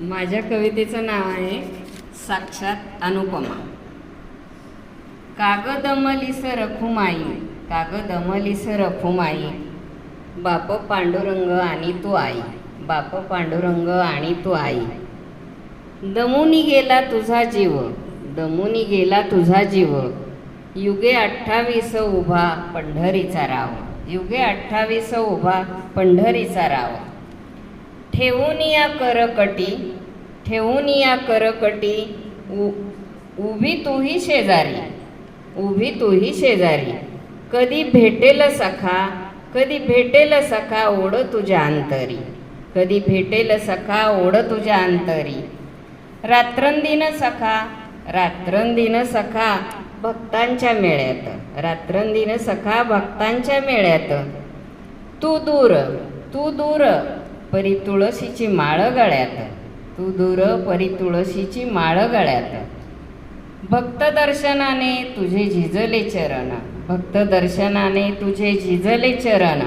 माझ्या कवितेचं नाव आहे साक्षात अनुपमा. कागदमलीस रखुमाई कागदमलीस रखुमाई बाप पांडुरंग आणि तू आई बाप पांडुरंग आणि तू आई. दमुनी गेला तुझा जीव दमुनी गेला तुझा जीव. युगे अठ्ठावीस उभा पंढरीचा राव युगे अठ्ठावीस उभा पंढरीचा राव. ठेवून या करकटी ठेवून या करकटी उ उभी तूही शेजारी उभी तूही शेजारी. कधी भेटेल सखा कधी भेटेल सखा ओढ तुझ्या अंतरी. कधी भेटेल सखा ओढ तुझ्या अंतरी. रात्रंदिन सखा रात्रंदिन सखा भक्तांच्या मेळ्यात. रात्रंदिन सखा भक्तांच्या मेळ्यात. तू दूर तू दूर. परी तुळशीची माळ गळ्यात. तू दूर परी तुळशीची माळ गळ्यात. भक्त दर्शनाने तुझे झिजले चरण. भक्त दर्शनाने तुझे झिजले चरण.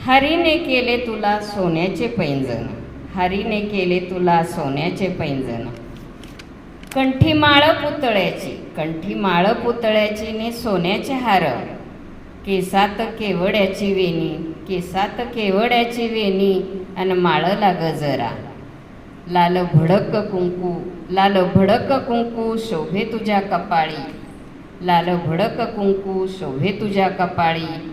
हरीने केले तुला सोन्याचे पैंजण. हरीने केले तुला सोन्याचे पैंजण. कंठी माळ पुतळ्याची. कंठी माळ पुतळ्याची ने सोन्याचे हार. केसात केवड्याची वेणी केसात केवड्याची वेणी आणि माळला जरा. लाल भडक कुंकू लाल भडक कुंकू शोभे तुझ्या कपाळी. लाल भडक कुंकू शोभे तुझ्या कपाळी.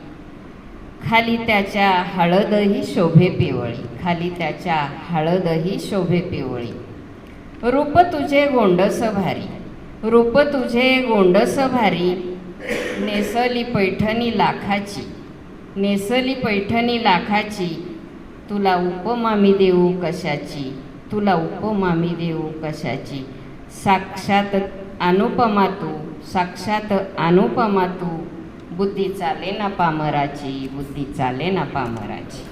खाली त्याच्या हळदही शोभे पिवळी. खाली त्याच्या हळदही शोभे पिवळी. रूप तुझे गोंडस भारी. रूप तुझे गोंडस भारी. नेसली पैठणी लाखाची नेसली पैठणी लाखाची तुला उपमा मी देऊ कशाची तुला उपमा मी देऊ कशाची? साक्षात अनुपमा तू साक्षात अनुपमा तू. बुद्धी चाले ना पामराची बुद्धी चाले ना पामराची.